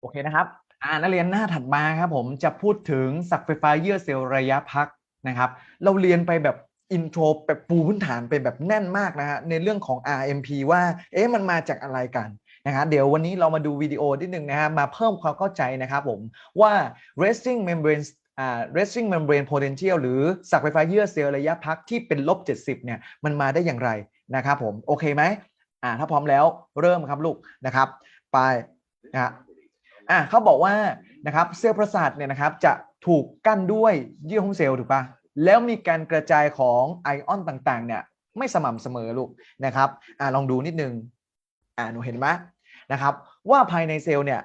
โอเคนะครับอ่านักเรียนหน้าถัดมาครับผมจะพูดถึงสักไฟฟ้าเยื่อเซลล์ระยะพักนะครับ เราเรียนไปแบบอินโทรแบบปูพื้นฐานไปแบบแน่นมากนะฮะในเรื่องของ RMP ว่าเอ๊ะมันมาจากอะไรกันนะฮะเดี๋ยววันนี้เรามาดูวิดีโอนิดนึงนะฮะมาเพิ่มความเข้าใจนะครับผมว่า resting membrane อ่า resting membrane potential หรือสักไฟฟ้าเยื่อเซลล์ระยะพักที่เป็นลบ 70เนี่ยมันมาได้อย่างไรนะครับผมโอเคไหมอ่าถ้าพร้อมแล้วเริ่มครับลูกนะครับ ไปนะฮะ อะเขาบอกว่านะครับเซลล์ประสาทเนี่ยนะครับจะถูกกั้นด้วยเยื่อหุ้มเซลล์ถูกปะแล้วมีการกระจายของไอออนต่างๆ เนี่ยไม่สม่ำเสมอลูกนะครับอะลองดูนิดนึงอ่าหนูเห็นไหมนะครับ ว่าภายในเซลล์เนี่ย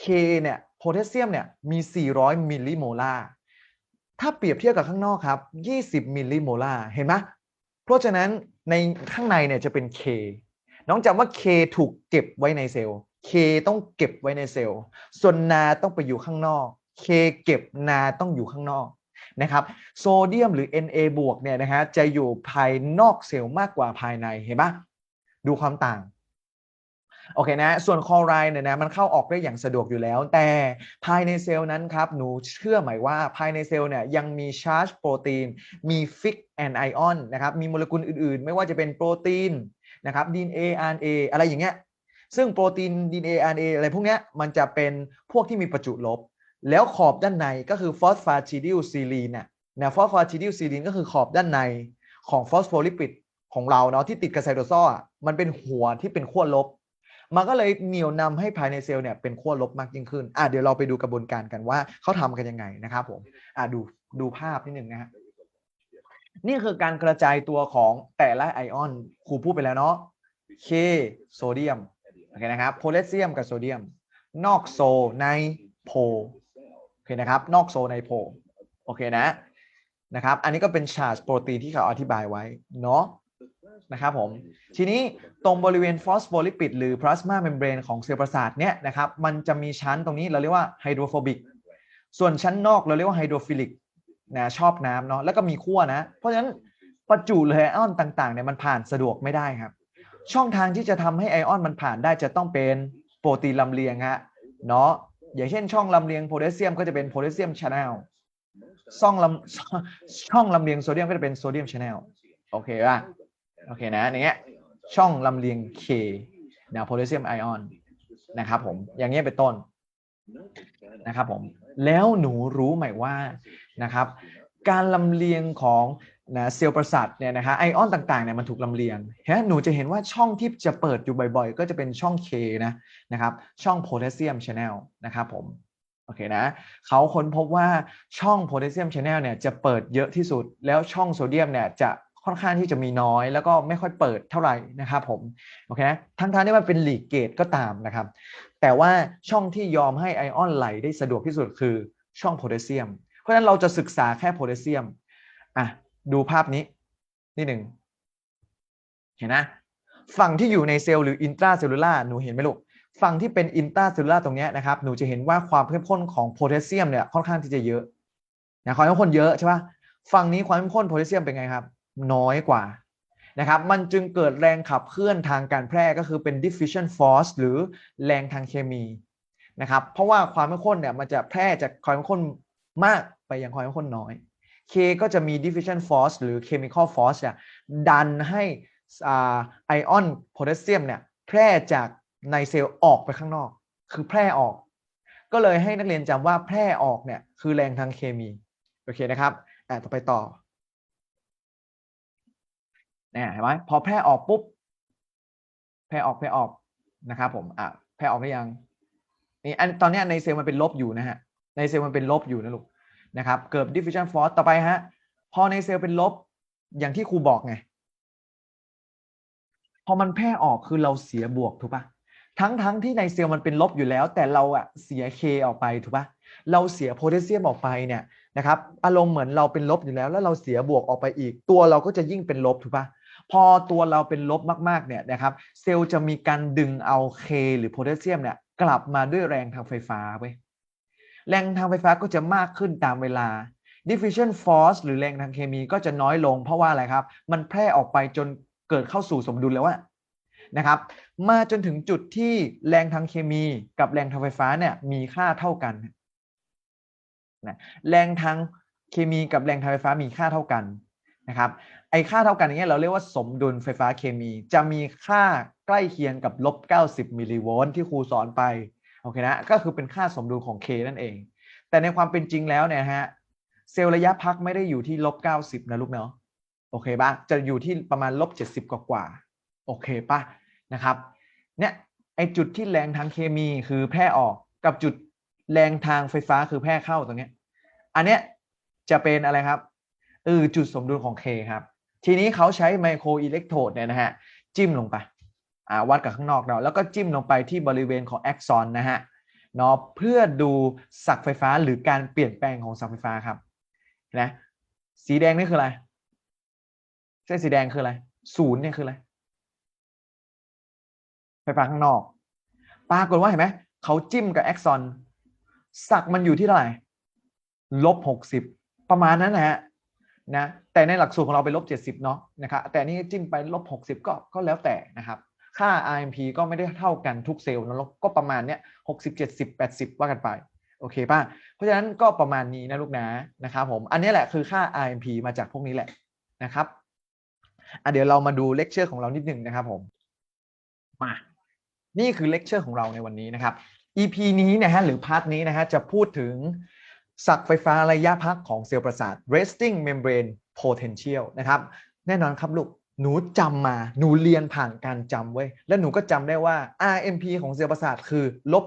K เนี่ยโพแทสเซียมเนี่ยมี 400 มิลลิโมลาร์ถ้าเปรียบเทียบกับข้างนอกครับ 20 มิลลิโมลาร์เห็นไหมเพราะฉะนั้นในข้างในเนี่ยจะเป็น K น้องจำว่า K ถูกเก็บไว้ในเซลล์ K ต้องเก็บไว้ในเซลล์ ส่วนนาต้องไปอยู่ข้างนอก K เก็บนาต้องอยู่ข้างนอกนะครับ โซเดียมหรือ Na บวกเนี่ยนะฮะจะอยู่ภายนอกเซลล์มากกว่าภายในเห็นปะดูความต่างโอเคนะส่วนคลอไรด์เนี่ยนะมันเข้าออกได้อย่างสะดวกอยู่แล้ว แต่ภายในเซลล์นั้นครับ หนูเชื่อไหมว่าภายในเซลล์เนี่ยยังมีชาร์จโปรตีน มีฟิกแอนไอออนนะครับ มีโมเลกุลอื่นๆ ไม่ว่าจะเป็นโปรตีนนะครับ DNA RNA อะไรอย่างเงี้ย ซึ่งโปรตีน DNA RNA อะไรพวกนี้มันจะเป็นพวกที่มีประจุลบ แล้วขอบด้านในก็คือฟอสฟาชิดิลซีลีนน่ะนะฟอสฟาชิดิลซีลีนก็คือขอบด้านในของฟอสโฟลิปิดของเราเนาะที่ติดกับไซโตโซลมันเป็นหัวที่เป็นขั้วลบ มันก็เลยเหนี่ยวนำให้ภายในเซลล์เนี่ยเป็นขั้วลบมากยิ่งขึ้นอะเดี๋ยวเราไปดูกระบวนการกันว่าเขาทำกันยังไงนะครับผมอะดูดูภาพนิดนึงนะฮะนี่คือการกระจายตัวของแต่ละไอออนครูพูดไปแล้วเนาะ K โซเดียม อเคนะครับโพแทสเซียมกับโซเดียม นอกโซในโพโอเคนะครับ นอกโซในโพโอเคนะนะครับ อันนี้ก็เป็นชาร์จโปรตีนที่เขาอธิบายไว้เนาะนะครับผม ทีนี้ตรงบริเวณฟอสโฟลิปิดหรือพลาสมาเมมเบรนของเซลล์ประสาทเนี่ยนะครับ มันจะมีชั้นตรงนี้เราเรียกว่าไฮโดรโฟบิก ส่วนชั้นนอกเราเรียกว่าไฮโดรฟิลิกนะชอบน้ำเนาะแล้วก็มีขั้วนะ เพราะฉะนั้นประจุหรือไอออนต่างๆเนี่ยมันผ่านสะดวกไม่ได้ครับ ช่องทางที่จะทำให้ไอออนมันผ่านได้จะต้องเป็นโปรตีนลำเลียงฮะเนาะอย่างเช่นช่องลำเลียงโพแทสเซียมก็จะเป็นโพแทสเซียมชาแนลช่องลำช่องลำเลียงโซเดียมก็จะเป็นโซเดียมชาแนลโอเคป่ะโอเคนะอย่างเงี้ยช่องลำเลียง K นะโพแทสเซียมไอออนนะครับผมอย่างเงี้ยเป็นต้นนะครับผมแล้วหนูรู้ไหมว่านะครับ การลำเลียงของ นะเซลล์ประสาทเนี่ยนะฮะไอออนต่างๆเนี่ยมันถูกลำเลียงฮะหนูจะเห็นว่าช่องที่จะเปิดอยู่บ่อยๆ ก็จะเป็นช่อง K นะนะครับช่องโพแทสเซียมชาแนลนะครับผมโอเคนะเขาค้นพบว่าช่องโพแทสเซียมชาแนลเนี่ยจะเปิดเยอะที่สุด แล้วช่องโซเดียมเนี่ยจะค่อนข้างที่จะมีน้อย แล้วก็ไม่ค่อยเปิดเท่าไหร่นะครับผมโอเคนะทั้งทางที่มันเป็นหลีกเกตก็ตามนะครับ แต่ว่าช่องที่ยอมให้ไอออนไหลได้สะดวกที่สุดคือช่องโพแทสเซียม เพราะฉะนั้นเราจะศึกษาแค่โพแทสเซียมอะ ดูภาพนี้นิดหนึ่งเห็นนะ ฝั่งที่อยู่ในเซลล์หรืออินตราเซลลูล่าหนูเห็นไหมลูก ฝั่งที่เป็นอินตราเซลลูล่าตรงเนี้ยนะครับ หนูจะเห็นว่าความเข้มข้นของโพแทสเซียมเนี่ยค่อนข้างที่จะเยอะนะความเข้มข้นเยอะใช่ปะฝั่งนี้ความเข้มข้นโพแทสเซียมเป็นไงครับ น้อยกว่านะครับ มันจึงเกิดแรงขับเคลื่อนทางการแพร่ก็คือเป็น diffusion force หรือแรงทางเคมีนะครับ เพราะว่าความเข้มข้นเนี่ยมันจะแพร่จากความเข้มข้นมากไปยังความเข้มข้นน้อย K ก็จะมี diffusion force หรือ chemical force เนี่ยดันให้ไอออนโพแทสเซียมเนี่ยแพร่จากในเซลล์ออกไปข้างนอก คือแพร่ออก ก็เลยให้นักเรียนจำว่าแพร่ออกเนี่ยคือแรงทางเคมี โอเคนะครับอะต่อไปต่อเนี่ยเห็นไหมพอแพร่ออกปุ๊บ แพร่ออกแพร่ออกนะครับผมอะแพร่ออกได้ยังนี่อันตอนนี้ในเซลล์มันเป็นลบอยู่นะฮะในเซลล์มันเป็นลบอยู่นะลูก นะครับเกิด diffusion force ต่อไปฮะ พอในเซลล์เป็นลบอย่างที่ครูบอกไง พอมันแพร่ออกคือเราเสียบวกถูกปะทั้งทั้งที่ในเซลล์มันเป็นลบอยู่แล้ว แต่เราอะเสีย K ออกไปถูกปะเราเสียโพแทสเซียมออกไปเนี่ยนะครับอารมณ์เหมือนเราเป็นลบอยู่แล้ว แล้วเราเสียบวกออกไปอีก ตัวเราก็จะยิ่งเป็นลบถูกปะพอตัวเราเป็นลบมากๆเนี่ยนะครับเซลล์จะมีการดึงเอา K หรือโพแทสเซียมเนี่ยกลับมาด้วยแรงทางไฟฟ้าเว้ย แรงทางไฟฟ้าก็จะมากขึ้นตามเวลา diffusion force หรือแรงทางเคมีก็จะน้อยลง เพราะว่าอะไรครับ มันแพร่ออกไปจนเกิดเข้าสู่สมดุลแล้วว่านะครับ มาจนถึงจุดที่แรงทางเคมีกับแรงทางไฟฟ้าเนี่ยมีค่าเท่ากันนะแรงทางเคมีกับแรงทางไฟฟ้ามีค่าเท่ากันนะครับ ไอค่าเท่ากันอย่างเงี้ยเราเรียกว่าสมดุลไฟฟ้าเคมี จะมีค่าใกล้เคียงกับลบ90มิลลิโวลต์ที่ครูสอนไป โอเคนะก็คือเป็นค่าสมดุลของ K นั่นเอง แต่ในความเป็นจริงแล้วเนี่ยฮะเซลล์ระยะพักไม่ได้อยู่ที่ลบ90นะลูกเนาะโอเคปะจะอยู่ที่ประมาณลบ70กว่ากว่าๆโอเคปะนะครับเนี่ยไอจุดที่แรงทางเคมีคือแพร่ออกกับจุดแรงทางไฟฟ้าคือแพร่เข้าตรงเนี้ยอันเนี้ยจะเป็นอะไรครับเออจุดสมดุลของ K ครับ ทีนี้เขาใช้ไมโครอิเล็กโทรดเนี่ยนะฮะ จิ้มลงไป วัดกับข้างนอกเนาะแล้วก็จิ้มลงไปที่บริเวณของแอ็กซอนนะฮะเนาะเพื่อดูสักไฟฟ้าหรือการเปลี่ยนแปลงของสักไฟฟ้าครับนะสีแดงนี่คืออะไรเส้นสีแดงคืออะไรศูนย์เนี่ยคืออะไรไฟฟ้าข้างนอกปรากฏว่าเห็นไหมเขาจิ้มกับแอ็กซอนสักมันอยู่ที่เท่าไหร่ลบหกสิบประมาณนั้นนะฮะนะแต่ในหลักสูตรของเราเป็นลบเจ็ดสิบเนาะนะครับแต่นี่จิ้มไปลบหกสิบก็ก็แล้วแต่นะครับ ค่า RMP ก็ไม่ได้เท่ากันทุกเซลล์นะก็ประมาณเนี้ยหกสิบเจ็ดสิบแปดสิบว่ากันไปโอเคป่ะ เพราะฉะนั้นก็ประมาณนี้นะลูกนะนะครับผม อันนี้แหละคือค่า RMP มาจากพวกนี้แหละนะครับอะเดี๋ยวเรามาดูเลคเชอร์ของเรานิดหนึ่งนะครับผมมา นี่คือเลคเชอร์ของเราในวันนี้นะครับ EP นี้นะฮะหรือพาร์ทนี้นะฮะจะพูดถึงสักไฟฟ้าระยะพักของเซลล์ประสาท resting membrane potential นะครับ แน่นอนครับลูก หนูจำมา หนูเรียนผ่านการจำไว้ แล้วหนูก็จำได้ว่า RMP ของเซลล์ประสาทคือลบ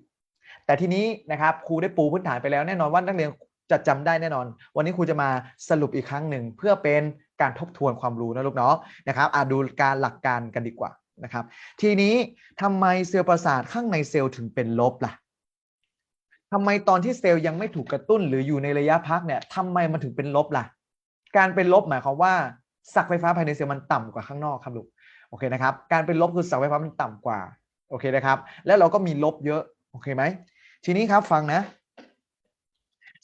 70แต่ทีนี้นะครับครูได้ปูพื้นฐานไปแล้วแน่นอนว่านักเรียนจะจำได้แน่นอน วันนี้ครูจะมาสรุปอีกครั้งหนึ่งเพื่อเป็นการทบทวนความรู้นะลูกเนาะนะครับอะดูการหลักการกันดีกว่านะครับ ทีนี้ทำไมเซลล์ประสาทข้างในเซลล์ถึงเป็นลบล่ะทำไมตอนที่เซลล์ยังไม่ถูกกระตุ้นหรืออยู่ในระยะพักเนี่ยทำไมมันถึงเป็นลบล่ะ การเป็นลบหมายความว่า สักไฟฟ้าภายในเซลล์มันต่ำกว่าข้างนอกครับลูกโอเคนะครับ การเป็นลบคือสักไฟฟ้ามันต่ำกว่าโอเคนะครับ แล้วเราก็มีลบเยอะโอเคไหมทีนี้ครับฟังนะ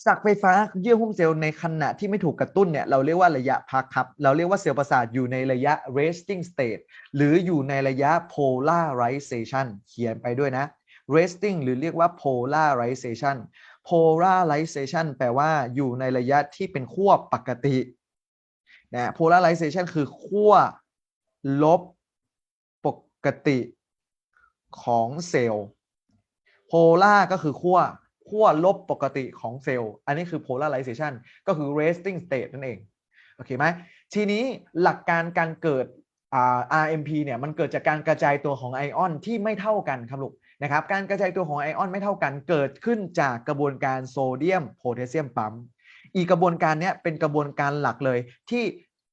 สักไฟฟ้าเยื่อหุ้มเซลล์ในขณะที่ไม่ถูกกระตุ้นเนี่ยเราเรียกว่าระยะพักครับ เราเรียกว่าเซลล์ประสาทอยู่ในระยะ resting state หรืออยู่ในระยะ polarization เขียนไปด้วยนะ resting หรือเรียกว่า polarization polarization แปลว่าอยู่ในระยะที่เป็นขั้วปกติ นะ polarization คือขั้วลบปกติของเซลล์ polar ก็คือขั้วขั้วลบปกติของเซลล์ อันนี้คือ polarization ก็คือ resting state นั่นเอง โอเคไหม ทีนี้หลักการการเกิด RMP เนี่ย มันเกิดจากการกระจายตัวของไอออนที่ไม่เท่ากันครับลูกนะครับ การกระจายตัวของไอออนไม่เท่ากัน เกิดขึ้นจากกระบวนการโซเดียมโพแทสเซียมปั๊ม อีกกระบวนการนี้เป็นกระบวนการหลักเลยที่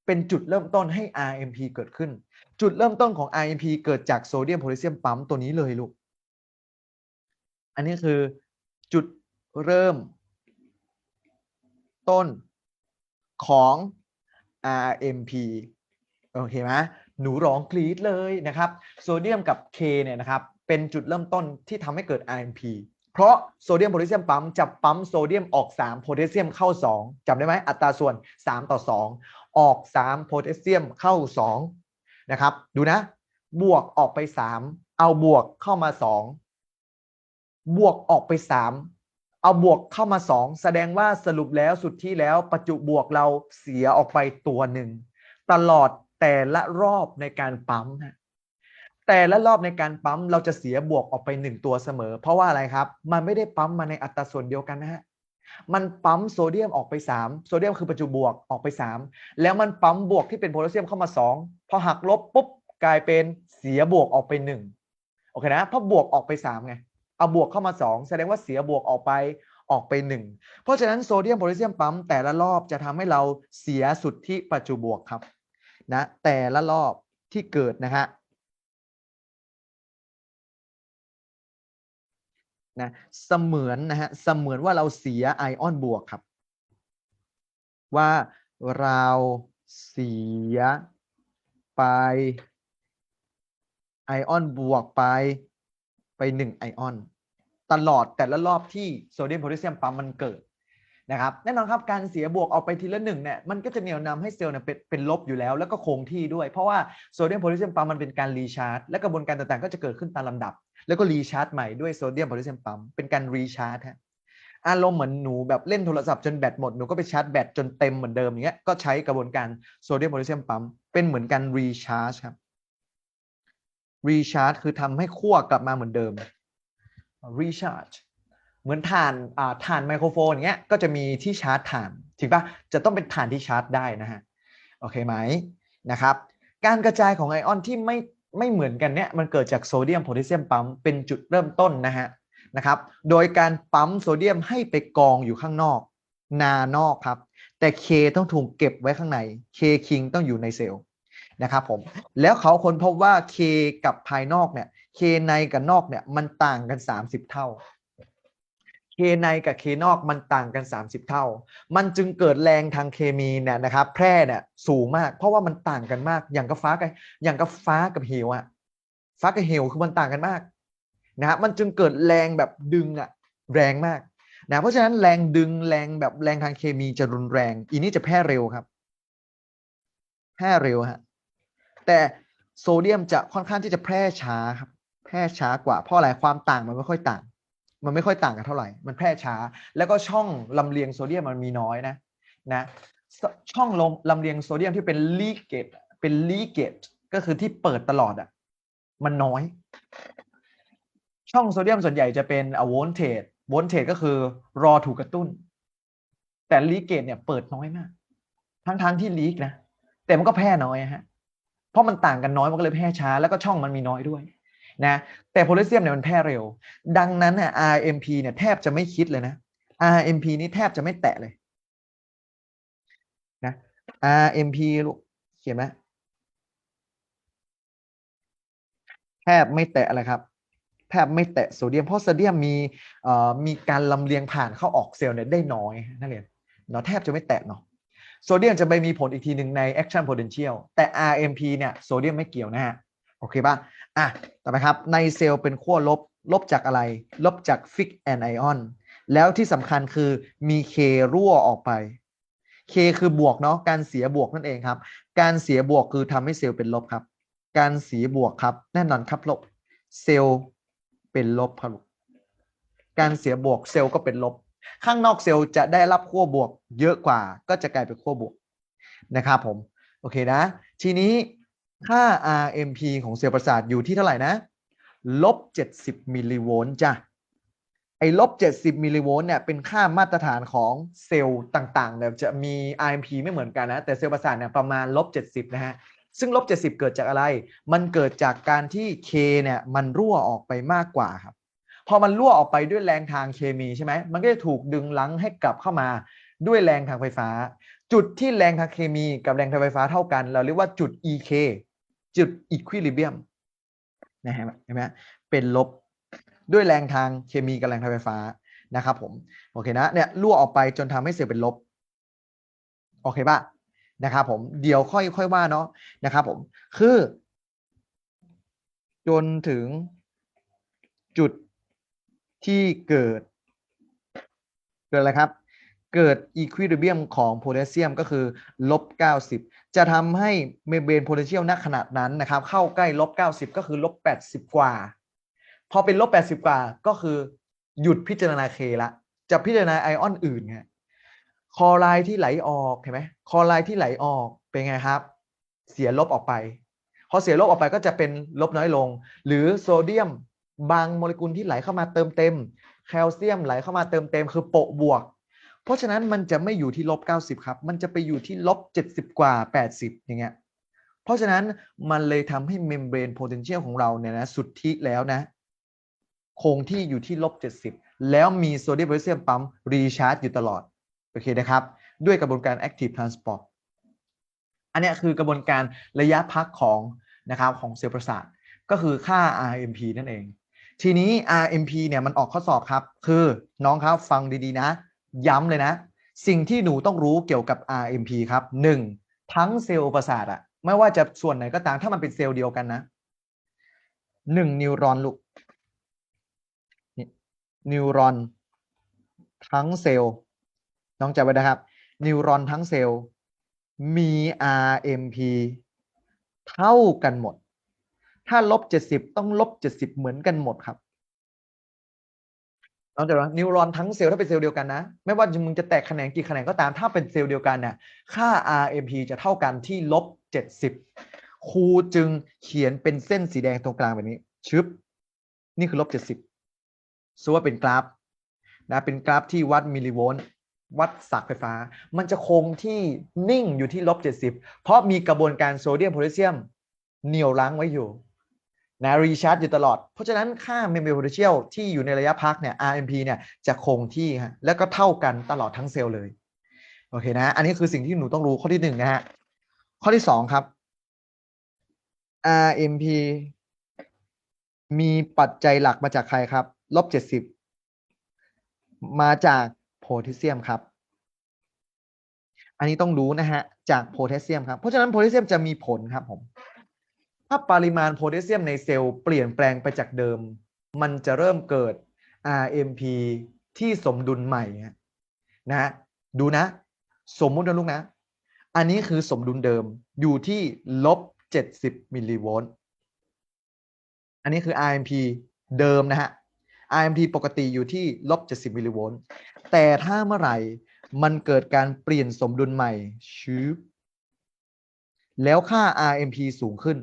เป็นจุดเริ่มต้นให้ RMP เกิดขึ้น จุดเริ่มต้นของ RMP เกิดจากโซเดียมโพแทสเซียมปั๊มตัวนี้เลยลูก อันนี้คือจุดเริ่มต้นของ RMP โอเคไหมหนูร้องกรี๊ดเลยนะครับ โซเดียมกับ K เนี่ยนะครับ เป็นจุดเริ่มต้นที่ทำให้เกิด RMP เพราะโซเดียมโพแทสเซียมปั๊มจะปั๊มโซเดียมออก3โพแทสเซียมเข้า 2จำได้ไหมอัตราส่วน 3 ต่อ 2 ออก3โพแทสเซียมเข้า2นะครับดูนะ บวกออกไป 3 เอาบวกเข้ามา 2 บวกออกไป 3 เอาบวกเข้ามา 2 แสดงว่าสรุปแล้วสุดที่แล้วประจุบวกเราเสียออกไปตัวหนึ่งตลอดแต่ละรอบในการปั๊มนะ แต่ละรอบในการปั๊มเราจะเสียบวกออกไป 1 ตัวเสมอ เพราะว่าอะไรครับ มันไม่ได้ปั๊มมาในอัตราส่วนเดียวกันนะฮะมันปั๊มโซเดียมออกไป 3 โซเดียมคือประจุบวกออกไป 3 แล้วมันปั๊มบวกที่เป็นโพแทสเซียมเข้ามา 2 พอหักลบปุ๊บกลายเป็นเสียบวกออกไป 1 โอเคนะเพราะบวกออกไป 3 ไง เอาบวกเข้ามา 2 แสดงว่าเสียบวกออกไปออกไป 1 เพราะฉะนั้นโซเดียมโพแทสเซียมปั๊มแต่ละรอบจะทำให้เราเสียสุดที่ประจุบวกครับนะแต่ละรอบที่เกิดนะฮะ นะเสมือนนะฮะเสมือนว่าเราเสียไอออนบวกครับ ว่าเราเสียไปไอออนบวกไปไปหนึ่งไอออน ตลอดแต่ละรอบที่โซเดียมโพแทสเซียมปั๊มมันเกิด นะครับแน่นอนครับการเสียบวกออกไปทีละหนึ่งเนี่ยมันก็จะเหนี่ยวนำให้เซลล์เนี่ยเป็นเป็นลบอยู่แล้ว แล้วก็คงที่ด้วย เพราะว่าโซเดียมโพแทสเซียมปั๊มมันเป็นการรีชาร์จและกระบวนการต่างๆ ก็จะเกิดขึ้นตามลำดับ แล้วก็รีชาร์จใหม่ด้วยโซเดียมโพแทสเซียมปั๊มเป็นการรีชาร์จฮะอารมณ์เหมือนหนูแบบเล่นโทรศัพท์จนแบตหมดหนูก็ไปชาร์จแบตจนเต็มเหมือนเดิมอย่างเงี้ยก็ใช้กระบวนการโซเดียมโพแทสเซียมปั๊มเป็นเหมือนการรีชาร์จครับรีชาร์จคือทำให้ขั้วกลับมาเหมือนเดิมรีชาร์จ เหมือนถ่านอ่าถ่านไมโครโฟนอย่างเงี้ยก็จะมีที่ชาร์จถ่านถูกปะจะต้องเป็นถ่านที่ชาร์จได้นะฮะโอเคไหมนะครับ การกระจายของไอออนที่ไม่ไม่เหมือนกันเนี่ยมันเกิดจากโซเดียมโพแทสเซียมปั๊มเป็นจุดเริ่มต้นนะฮะนะครับโดยการปั๊มโซเดียมให้ไปกองอยู่ข้างนอก นานอกครับ แต่เคต้องถูกเก็บไว้ข้างในเคคิงต้องอยู่ในเซลล์นะครับผมแล้วเขาค้นพบว่าเคกับภายนอกเนี่ยเคในกับนอกเนี่ยมันต่างกัน 30 เท่า เคในกับเคนอกมันต่างกัน 30 เท่า มันจึงเกิดแรงทางเคมีเนี่ยนะครับแพร่เนี่ยสูงมาก เพราะว่ามันต่างกันมาก อย่างกับฟ้ากับอย่างกับฟ้ากับเหวอะฟ้ากับเหวคือมันต่างกันมากนะฮะมันจึงเกิดแรงแบบดึงอะแรงมากนะเพราะฉะนั้นแรงดึงแรงแบบแรงทางเคมีจะรุนแรง อีนี้จะแพร่เร็วครับ แพร่เร็วฮะแต่โซเดียมจะค่อนข้างที่จะแพร่ช้าครับ แพร่ช้ากว่าเพราะอะไรความต่างมันไม่ค่อยต่าง มันไม่ค่อยต่างกันเท่าไหร่ มันแพร่ช้า แล้วก็ช่องลำเลียงโซเดียมมันมีน้อยนะนะช่องลมลำเลียงโซเดียมที่เป็นลีเกตเป็นลีเกตก็คือที่เปิดตลอดอะมันน้อย ช่องโซเดียมส่วนใหญ่จะเป็นอโวลเทจโวลเทจก็คือรอถูกกระตุ้น แต่ลีเกตเนี่ยเปิดน้อยมาก ทั้งๆทที่ลีกนะแต่มันก็แพร่น้อยฮะเพราะมันต่างกันน้อยมันก็เลยแพร่ช้า แล้วก็ช่องมันมีน้อยด้วย นะแต่โพแทสเซียมเนี่ยมันแพร่เร็ว ดังนั้นเนี่ย RMP เนี่ยแทบจะไม่คิดเลยนะ RMP นี่แทบจะไม่แตะเลยนะ RMP ลูกเขียนไหมแทบไม่แตะเลยครับแทบไม่แตะโซเดียมเพราะโซเดียมมีเอ่อมีการลำเลียงผ่านเข้าออกเซลล์เนี่ยได้น้อยนักเรียนเนาะแทบจะไม่แตะเนาะโซเดียมจะไปมีผลอีกทีหนึ่งใน action potential แต่ RMP เนี่ยโซเดียมไม่เกี่ยวนะฮะ โอเคป่ะ อะต่อไปครับ ในเซลล์เป็นขั้วลบ ลบจากอะไร ลบจากฟิกแอนไอออน แล้วที่สำคัญคือมีเครั่วออกไป เคคือบวกเนาะ การเสียบวกนั่นเองครับ การเสียบวกคือทำให้เซลล์เป็นลบครับ การเสียบวกครับ แน่นอนครับลบ เซลล์เป็นลบครับ การเสียบวกเซลล์ก็เป็นลบ ข้างนอกเซลล์จะได้รับขั้วบวกเยอะกว่า ก็จะกลายเป็นขั้วบวกนะครับผม โอเคนะ ทีนี้ ค่า RMP ของเซลล์ประสาทอยู่ที่เท่าไหร่นะลบ70มิลลิโวลต์จ้ะไอ้ลบ70มิลลิโวลต์เนี่ยเป็นค่ามาตรฐานของเซลล์ต่างๆเนี่ยจะมี RMP ไม่เหมือนกันนะ แต่เซลล์ประสาทเนี่ยประมาณลบ70นะฮะซึ่งลบ70 เกิดจากอะไร มันเกิดจากการที่ K เนี่ยมันรั่วออกไปมากกว่าครับ พอมันรั่วออกไปด้วยแรงทางเคมีใช่ไหม มันก็จะถูกดึงลังให้กลับเข้ามาด้วยแรงทางไฟฟ้า จุดที่แรงทางเคมีกับแรงทางไฟฟ้าเท่ากัน เราเรียกว่าจุด EK จุด equilibrium นะฮะเห็นไหมเป็นลบด้วยแรงทางเคมีกับแรงทางไฟฟ้านะครับผมโอเคนะเนี่ยรั่วออกไปจนทำให้เซลล์เป็นลบโอเคป่ะนะครับผมเดี๋ยวค่อยค่อยว่าเนาะนะครับผมคือ จนถึงจุดที่เกิด เกิดอะไรครับ เกิดอีควิลิเบียมของโพแทสเซียมก็คือลบ90 จะทำให้เมมเบรนโพแทสเซียมณขนาดนั้นนะครับ เข้าใกล้ลบ90 ก็คือลบ80 กว่า พอเป็นลบ80 กว่าก็คือหยุดพิจารณาเคละจะพิจารณาไอออนอื่นไงคอไลน์ที่ไหลออกเห็นไหมคอไลน์ที่ไหลออกเป็นไงครับ เสียลบออกไป พอเสียลบออกไปก็จะเป็นลบน้อยลง หรือโซเดียมบางโมเลกุลที่ไหลเข้ามาเติมเต็ม แคลเซียมไหลเข้ามาเติมเต็ม คือโปะบวก เพราะฉะนั้นมันจะไม่อยู่ที่ลบ90 ครับ มันจะไปอยู่ที่ลบ70 กว่า 80 อย่างเงี้ย เพราะฉะนั้นมันเลยทำให้เมมเบรนโพเทนเชียลของเราเนี่ยนะสุดที่แล้วนะ คงที่อยู่ที่ลบ70 แล้วมีโซเดียมโพแทสเซียมปั๊มรีชาร์จอยู่ตลอด โอเคนะครับ ด้วยกระบวนการ active transport อันนี้คือกระบวนการระยะพักของนะครับของเซลล์ประสาท ก็คือค่า RMP นั่นเอง ทีนี้ RMP เนี่ยมันออกข้อสอบครับ คือน้องครับฟังดีๆนะ ย้ำเลยนะ สิ่งที่หนูต้องรู้เกี่ยวกับ RMP ครับ 1. ทั้งเซลล์ประสาทอะไม่ว่าจะส่วนไหนก็ตามถ้ามันเป็นเซลล์เดียวกันนะ1นิวรอนลูกนิวรอนทั้งเซลล์น้องจำไว้นะครับ นิวรอนทั้งเซลล์มี RMP เท่ากันหมด ถ้าลบ 70 ต้องลบ 70 เหมือนกันหมดครับ น้องจะว่านิวรอนทั้งเซลล์ถ้าเป็นเซลล์เดียวกันนะ ไม่ว่ามึงจะแตกแขนงกี่แขนงก็ตามถ้าเป็นเซลล์เดียวกันเนี่ยค่า RMP จะเท่ากันที่ลบ70ครูจึงเขียนเป็นเส้นสีแดงตรงกลางแบบนี้ชึบนี่คือลบ70ส่วนว่าเป็นกราฟนะเป็นกราฟที่วัดมิลลิโวลต์วัดสักไฟฟ้า มันจะคงที่นิ่งอยู่ที่ลบ70เพราะมีกระบวนการโซเดียมโพแทสเซียมเหนี่ยวรั้งไว้อยู่ นะรีชาร์จอยู่ตลอด เพราะฉะนั้นค่าเมมเบรโพเทนเชียลที่อยู่ในระยะพักเนี่ย RMP เนี่ยจะคงที่ฮะแล้วก็เท่ากันตลอดทั้งเซลล์เลย โอเคนะ อันนี้คือสิ่งที่หนูต้องรู้ข้อที่หนึ่งนะฮะ ข้อที่สองครับ RMP มีปัจจัยหลักมาจากใครครับ ลบเจ็ดสิบ มาจากโพแทสเซียมครับ อันนี้ต้องรู้นะฮะ จากโพแทสเซียมครับ เพราะฉะนั้นโพแทสเซียมจะมีผลครับผม ถ้าปริมาณโพแทสเซียมในเซลล์เปลี่ยนแปลงไปจากเดิม มันจะเริ่มเกิด RMP ที่สมดุลใหม่นะฮะดูนะ สมมุตินะลูกนะ อันนี้คือสมดุลเดิมอยู่ที่ลบ 70 มิลลิโวลต์ อันนี้คือ RMP เดิมนะฮะ RMP ปกติอยู่ที่ลบ 70 มิลลิโวลต์ แต่ถ้าเมื่อไหร่มันเกิดการเปลี่ยนสมดุลใหม่ชืบแล้วค่า RMP สูงขึ้น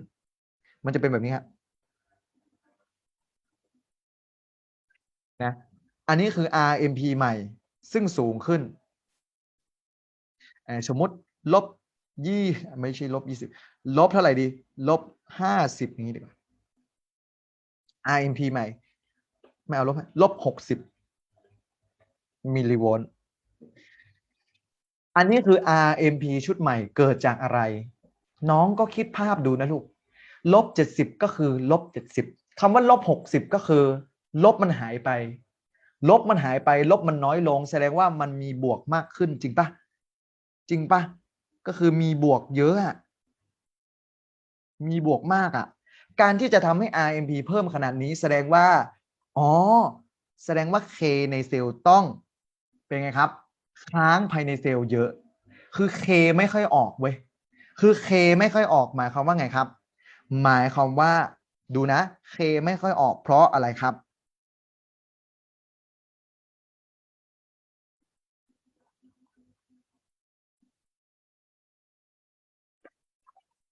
มันจะเป็นแบบนี้ครนะอันนี้คือ RMP ใหม่ซึ่งสูงขึ้น สมมติลบยี่ไม่ใช่ลบยี่สิบลบเท่าไหร่ดี ลบห้าสิบนี้ดีกว่า RMP ใหม่ ไม่เอาลบลบหกสิบมิลลิโวลต์อันนี้คือ RMP ชุดใหม่เกิดจากอะไร น้องก็คิดภาพดูนะลูก ลบเจ็ดสิบก็คือลบเจ็ดสิบคำว่าลบหกสิบก็คือ ลบมันหายไป ลบมันหายไป ลบมันน้อยลง แสดงว่ามันมีบวกมากขึ้นจริงปะจริงปะก็คือมีบวกเยอะอะมีบวกมากอะการที่จะทำให้ RMP เพิ่มขนาดนี้แสดงว่า อ๋อ แสดงว่า K ในเซลล์ต้องเป็นไงครับ ค้างภายในเซลล์เยอะ คือ K ไม่ค่อยออกเว้ย คือ K ไม่ค่อยออกหมายความว่าไงครับ หมายความว่าดูนะ K ไม่ค่อยออกเพราะอะไรครับ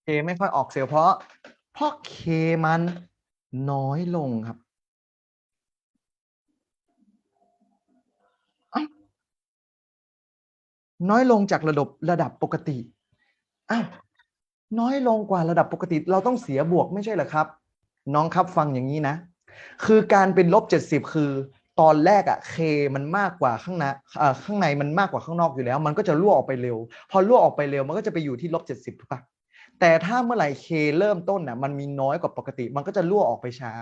K ไม่ค่อยออกเซลล์เพราะ เพราะ K มันน้อยลงครับเอ้าน้อยลงจากระดับระดับปกติอ้าว น้อยลงกว่าระดับปกติ เราต้องเสียบวกไม่ใช่เหรอครับ น้องครับฟังอย่างนี้นะ คือการเป็นลบเจ็ดสิบคือตอนแรกอะเคมันมากกว่าข้างในข้างในมันมากกว่าข้างนอกอยู่แล้ว มันก็จะรั่วออกไปเร็ว พอรั่วออกไปเร็วมันก็จะไปอยู่ที่ลบเจ็ดสิบถูกปะแต่ถ้าเมื่อไหร่เคเริ่มต้นน่ะมันมีน้อยกว่าปกติ มันก็จะรั่วออกไปช้า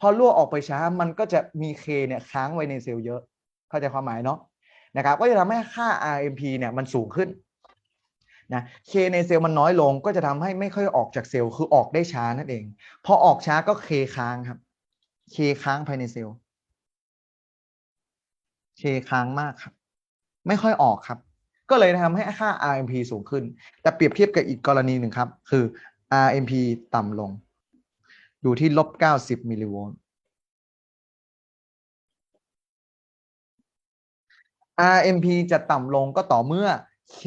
พอรั่วออกไปช้ามันก็จะมีเคเนี่ยค้างไว้ในเซลล์เยอะ เข้าใจความหมายเนาะนะครับก็จะทำให้ค่า RMP เนี่ยมันสูงขึ้น นะเคในเซลล์มันน้อยลงก็จะทำให้ไม่ค่อยออกจากเซลล์คือออกได้ช้านั่นเอง พอออกช้าก็เคค้างครับเคค้างภายในเซลล์เคค้างมากครับ ไม่ค่อยออกครับ ก็เลยทำให้ค่า RMP สูงขึ้น แต่เปรียบเทียบกับอีกกรณีหนึ่งครับ คือ RMP ต่ำลง อยู่ที่ลบ90มิลลิโวลต์ RMP จะต่ำลงก็ต่อเมื่อ K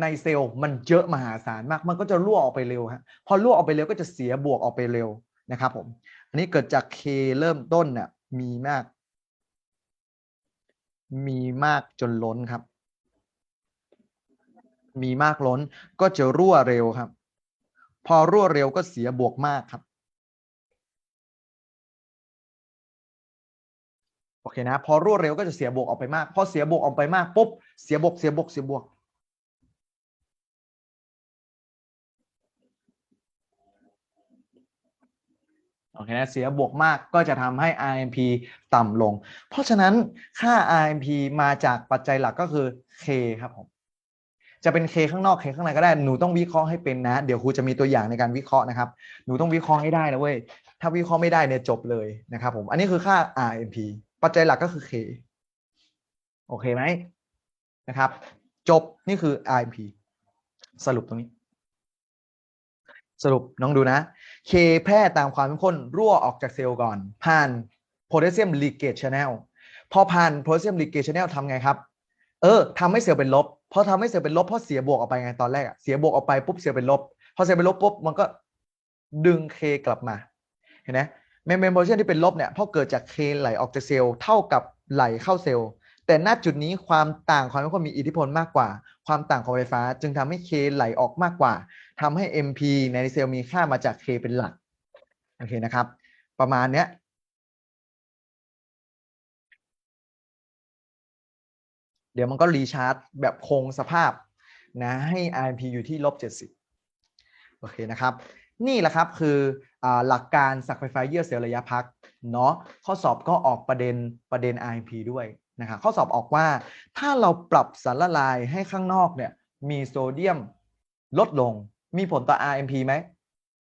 ในเซลล์มันเยอะมหาศาลมาก มันก็จะรั่วออกไปเร็วฮะพอรั่วออกไปเร็วก็จะเสียบวกออกไปเร็วนะครับผมอันนี้เกิดจาก K เริ่มต้นเนี่ยมีมาก มีมากจนล้นครับ มีมากล้นก็จะรั่วเร็วครับ พอรั่วเร็วก็เสียบวกมากครับโอเคนะ พอรั่วเร็วก็จะเสียบวกออกไปมาก พอเสียบวกออกไปมากปุ๊บเสียบวกเสียบวกเสียบวก โอเคนะเสียบวกมากก็จะทำให้ RMP ต่ำลง เพราะฉะนั้นค่า RMP มาจากปัจจัยหลักก็คือ K ครับผมจะเป็น K ข้างนอก K ข้างในก็ได้หนูต้องวิเคราะห์ให้เป็นนะ เดี๋ยวครูจะมีตัวอย่างในการวิเคราะห์นะครับ หนูต้องวิเคราะห์ให้ได้นะเว้ยถ้าวิเคราะห์ไม่ได้เนี่ยจบเลยนะครับผมอันนี้คือค่า RMP ปัจจัยหลักก็คือ K โอเคไหมนะครับ จบนี่คือ RMP สรุปตรงนี้ สรุปน้องดูนะ K แพร่ตามความเข้มข้นรั่วออกจากเซลล์ก่อน ผ่านโพแทสเซียมลีเก c ช channel พอผ่านโพแทสเซียมลีเก c ช channel ทำไงครับ เออทำให้เซลล์เป็นลบพอทำให้เซลล์เป็นลบเพราะเสียบวกออกไปไงตอนแรกอะเสียบวกออกไปปุ๊บเซลล์เป็นลบพอเซลล์เป็นลบปุ๊บมันก็ดึง K กลับมาเห็นไหมเมมเบรนโพซิชันที่เป็นลบเนี่ยพราะเกิดจาก K ไหลออกจากเซลล์เท่ากับไหลเข้าเซลล์ แต่ณจุดนี้ความต่างความเข้มข้นมีอิทธิพลมากกว่า ความต่างของไฟฟ้า จึงทำให้ K ไหลออกมากกว่าทำให้ MP ในเซลล์มีค่ามาจาก K เป็นหลักโอเคนะครับ ประมาณเนี้ยเดี๋ยวมันก็รีชาร์จแบบคงสภาพนะให้ RMP อยู่ที่ลบ70โอเคนะครับ นี่แหละครับคืออหลักการสักไฟฟ้าเยื่อเซลล์ระยะพักเนาะข้อสอบก็ออกประเด็นประเด็น RMP ด้วย นะครับข้อสอบออกว่าถ้าเราปรับสารละลายให้ข้างนอกเนี่ยมีโซเดียมลดลง มีผลต่อ RMP ไหม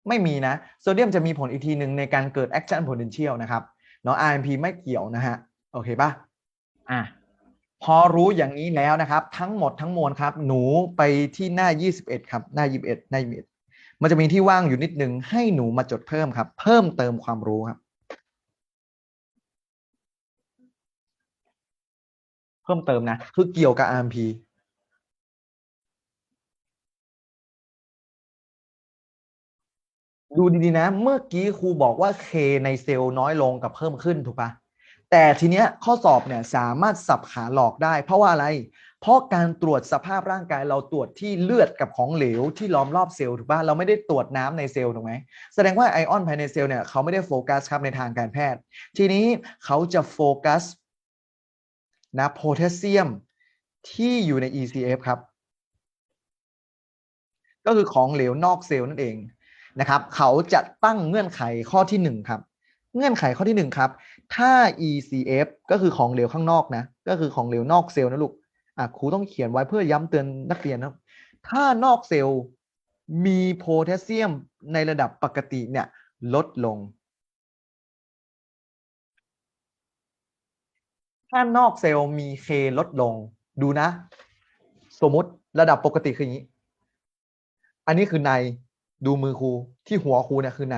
ไม่มีนะ โซเดียมจะมีผลอีกทีหนึ่งในการเกิด action potential นะครับเนาะ RMP ไม่เกี่ยวนะฮะ โอเคปะอะพอรู้อย่างนี้แล้วนะครับ ทั้งหมดทั้งมวลครับ หนูไปที่หน้า 21 ครับ หน้า 21 หน้า 21 มันจะมีที่ว่างอยู่นิดนึงให้หนูมาจดเพิ่มครับ เพิ่มเติมความรู้ครับ เพิ่มเติมนะ คือเกี่ยวกับ RMP ดูดีๆนะ เมื่อกี้ครูบอกว่า K ในเซลล์น้อยลงกับเพิ่มขึ้นถูกปะแต่ทีเนี้ยข้อสอบเนี่ยสามารถสับขาหลอกได้ เพราะว่าอะไร เพราะการตรวจสภาพร่างกายเราตรวจที่เลือดกับของเหลวที่ล้อมรอบเซลล์ถูกปะเราไม่ได้ตรวจน้ำในเซลล์ถูกไหมแสดงว่าไอออนภายในเซลล์เนี่ยเขาไม่ได้โฟกัสครับในทางการแพทย์ ทีนี้เขาจะโฟกัส นะโพแทสเซียมที่อยู่ใน ECF ครับ ก็คือของเหลวนอกเซลล์นั่นเองนะครับ เขาจะตั้งเงื่อนไขข้อที่หนึ่งครับเงื่อนไขข้อที่หนึ่งครับถ้า ECF ก็คือของเหลวข้างนอกนะก็คือของเหลวนอกเซลล์นะลูกอะครูต้องเขียนไว้เพื่อย้ำเตือนนักเรียนนะถ้านอกเซลล์มีโพแทสเซียมในระดับปกติเนี่ยลดลง ถ้านอกเซลล์มีเคลดลง ดูนะ สมมติระดับปกติคืออย่างนี้ อันนี้คือในดูมือครูที่หัวครูเนี่ยคือใน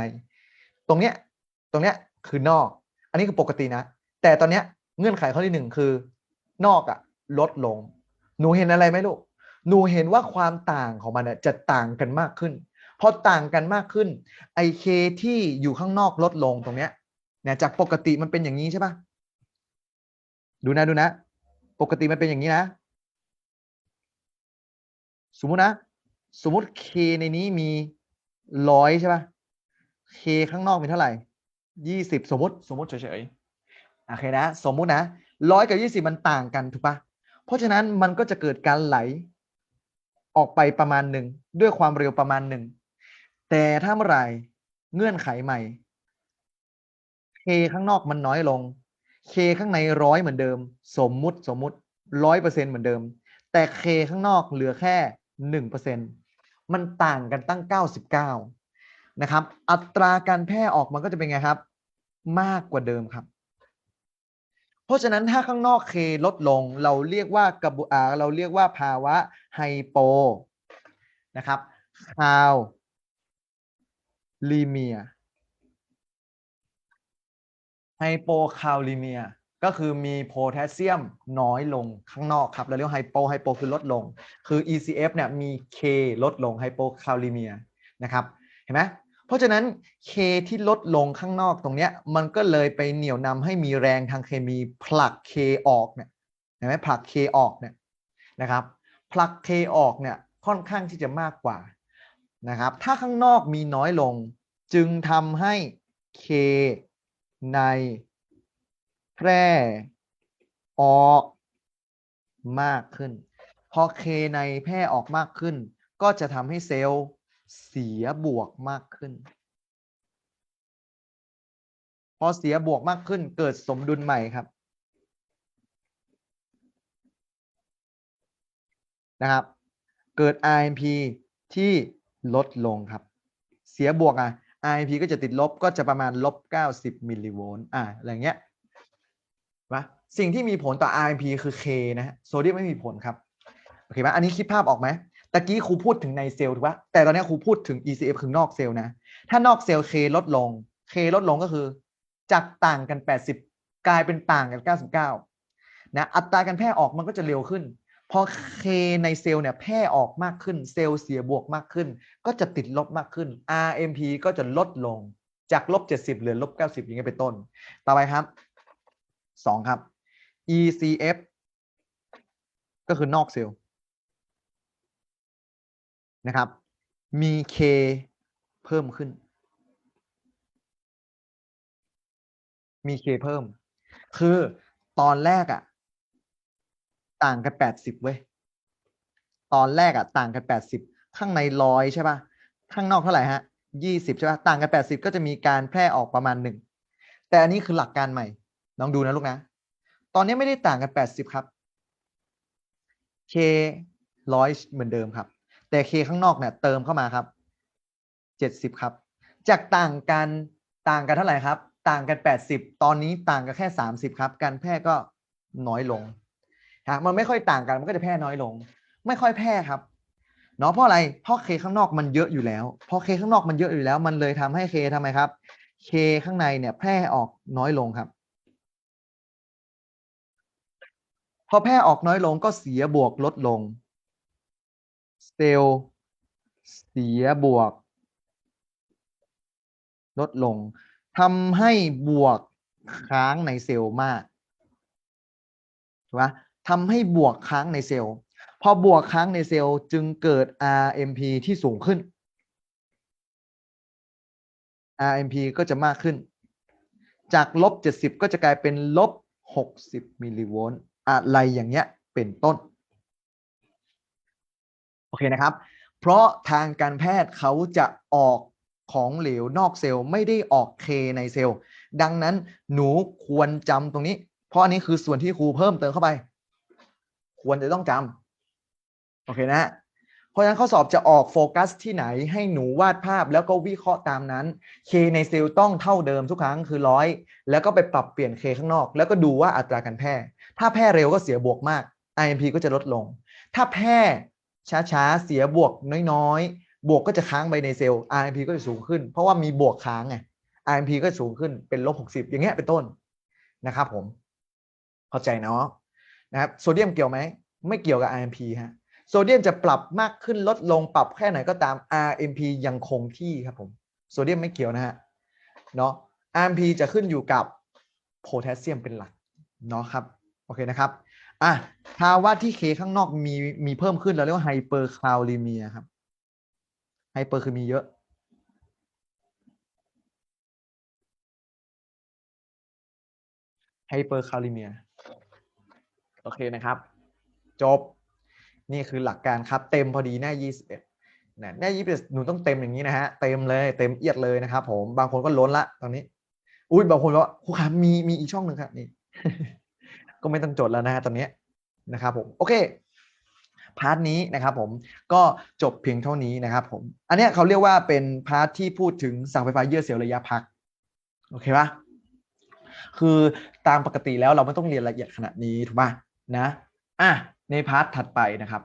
ตรงเนี้ย ตรงเนี้ยคือนอก อันนี้คือปกตินะ แต่ตอนเนี้ยเงื่อนไขข้อที่หนึ่งคือ นอกอะลดลง หนูเห็นอะไรไหมลูก หนูเห็นว่าความต่างของมันเนี่ยจะต่างกันมากขึ้น พอต่างกันมากขึ้นไอเคที่อยู่ข้างนอกลดลงตรงเนี้ยเนี่ยจากปกติมันเป็นอย่างนี้ใช่ปะ ดูนะดูนะ ปกติมันเป็นอย่างนี้นะ สมมุตินะ สมมุติ k ในนี้มีร้อยใช่ปะ k ข้างนอกมีเท่าไหร่ยี่สิบสมมติสมมติเฉยๆโอเคนะ สมมุตินะร้อยกับยี่สิบมันต่างกันถูกปะเพราะฉะนั้นมันก็จะเกิดการไหล ออกไปประมาณหนึ่งด้วยความเร็วประมาณหนึ่งแต่ถ้าเมื่อไหร่เงื่อนไขใหม่ k ข้างนอกมันน้อยลง k ข้างในร้อยเหมือนเดิม สมมุติสมมุติร้อยเปอร์เซ็นเหมือนเดิม แต่ k ข้างนอกเหลือแค่หนึ่งเปอร์เซ็นตมันต่างกันตั้งเก้าสิบเก้านะครับ อัตราการแพร่ออกมันก็จะเป็นไงครับ มากกว่าเดิมครับ เพราะฉะนั้นถ้าข้างนอก K ลดลงเราเรียกว่ากระบุอาเราเรียกว่าภาวะไฮโปนะครับคาวลีเมีย ไฮโปคาลีเมียก็คือมีโพแทสเซียมน้อยลงข้างนอกครับ เราเรียกไฮโปไฮโปคือลดลง คือ ECF เนี่ยมี K ลดลงไฮโปคาลีเมียนะครับ เห็นไหมเพราะฉะนั้น K ที่ลดลงข้างนอกตรงเนี้ยมันก็เลยไปเหนี่ยวนำให้มีแรงทางเคมีผลัก K ออกเนี่ยเห็นไหมผลัก K ออกเนี่ยนะครับผลัก K ออกเนี่ยค่อนข้างที่จะมากกว่านะครับ ถ้าข้างนอกมีน้อยลง จึงทำให้ K ใน แพร่ ออกมากขึ้น พอ K ในแพร่ออกมากขึ้น ก็จะทำให้เซลล์เสียบวกมากขึ้น พอเสียบวกมากขึ้นเกิดสมดุลใหม่ครับนะครับ เกิด RMP ที่ลดลงครับ เสียบวกอะ RMP ก็จะติดลบก็จะประมาณลบ90มิลลิโวลต์อะอะไรเงี้ยนะสิ่งที่มีผลต่อ RMP คือ K นะโซเดียมไม่มีผลครับ โอเคไหมอันนี้คิดภาพออกไหมตะกี้ครูพูดถึงในเซลล์ถูกปะแต่ตอนนี้ครูพูดถึง ECF คือนอกเซลล์นะ ถ้านอกเซลล์ K ลดลง K ลดลงก็คือ จากต่างกัน 80 กลายเป็นต่างกัน 99นะอัตราการแพร่ออกมันก็จะเร็วขึ้น พอ K ในเซลล์เนี่ยแพร่ออกมากขึ้น เซลล์เสียบวกมากขึ้น ก็จะติดลบมากขึ้น RMP ก็จะลดลงจากลบ70เหลือลบ90อย่างเงี้ยเป็นต้น ต่อไปครับ2ครับ ECF ก็คือนอกเซลล์นะครับ มี K เพิ่มขึ้น มี K เพิ่ม คือตอนแรกอะ ต่างกันแปดสิบเว้ยตอนแรกอะต่างกันแปดสิบข้างในร้อยใช่ปะข้างนอกเท่าไหร่ฮะยี่สิบใช่ปะต่างกันแปดสิบก็จะมีการแพร่ออกประมาณหนึ่งแต่อันนี้คือหลักการใหม่ลองดูนะลูกนะ ตอนนี้ไม่ได้ต่างกันแปดสิบครับ K ร้อยเหมือนเดิมครับ แต่ K ข้างนอกเนี่ยเติมเข้ามาครับเจ็ดสิบครับจากต่างกันต่างกันเท่าไหร่ครับ ต่างกันแปดสิบตอนนี้ต่างกันแค่สามสิบครับ การแพร่ก็น้อยลงะมันไม่ค่อยต่างกันมันก็จะแพร่น้อยลง ไม่ค่อยแพร่ครับเนาะเพราะอะไรเพราะ K ข้างนอกมันเยอะอยู่แล้วพอ K ข้างนอกมันเยอะอยู่แล้ว มันเลยทำให้ K ทำไมครับ K ข้างในเนี่ย แพร่ออกน้อยลงครับ พอแพร่ออกน้อยลงก็เสียบวกลดลงเซลล์เสียบวก ลดลงทำให้บวกค้างในเซลล์มากถูกไหม ทำให้บวกค้างในเซลล์ พอบวกค้างในเซลล์จึงเกิด RMP ที่สูงขึ้น RMP ก็จะมากขึ้น จากลบ 70 ก็จะกลายเป็นลบ 60 มิลลิโวลต์อะไรอย่างเงี้ยเป็นต้น โอเคนะครับ เพราะทางการแพทย์เขาจะออกของเหลวนอกเซลล์ไม่ได้ออกเคในเซลล์ ดังนั้นหนูควรจำตรงนี้ เพราะอันนี้คือส่วนที่ครูเพิ่มเติมเข้าไป ควรจะต้องจำโอเคนะ เพราะฉะนั้นข้อสอบจะออกโฟกัสที่ไหนให้หนูวาดภาพแล้วก็วิเคราะห์ตามนั้น K ในเซลล์ต้องเท่าเดิมทุกครั้งคือร้อยแล้วก็ไปปรับเปลี่ยน K ข้างนอก แล้วก็ดูว่าอัตราการแพร่ ถ้าแพร่เร็วก็เสียบวกมาก IMP ก็จะลดลง ถ้าแพร่ช้าๆ เสียบวกน้อยๆ บวกก็จะค้างไปในเซลล์ RMP ก็จะสูงขึ้น เพราะว่ามีบวกค้างไง RMP ก็สูงขึ้นเป็นลบ 60 อย่างเงี้ยเป็นต้นนะครับผม เข้าใจเนาะ นะครับโซเดียมเกี่ยวไหมไม่เกี่ยวกับ RMP ฮะโซเดียมจะปรับมากขึ้นลดลงปรับแค่ไหนก็ตาม RMP ยังคงที่ครับผมโซเดียมไม่เกี่ยวนะฮะเนาะ RMP จะขึ้นอยู่กับโพแทสเซียมเป็นหลักเนาะครับโอเคนะครับอะภาวะที่เคข้างนอกมีมีเพิ่มขึ้นเราเรียกว่าไฮเปอร์คลาวลีเมียครับไฮเปอร์คือมีเยอะไฮเปอร์คาลิเมีย โอเคนะครับ จบ นี่คือหลักการครับ เต็มพอดีหน้า 21นะหน้า21หนูต้องเต็มอย่างนี้นะฮะ เต็มเลยเต็มเอียดเลยนะครับ ผม บางคนก็ล้นละตอนนี้ อุ้ยบางคนว่าครูครับมีมีอีกช่องหนึ่งครับนี่ ก็ไม่ต้องจดแล้วนะฮะตอนนี้นะครับผม โอเค พาร์ทนี้นะครับผม ก็จบเพียงเท่านี้นะครับผม อันเนี้ยเขาเรียกว่าเป็นพาร์ทที่พูดถึงสั่งไฟฟ้าเยื่อเซลล์ระยะพัก โอเคปะคือตามปกติแล้วเราไม่ต้องเรียนละเอียดขนาดนี้ถูกปะ นะอะในพาร์ทถัดไปนะครับ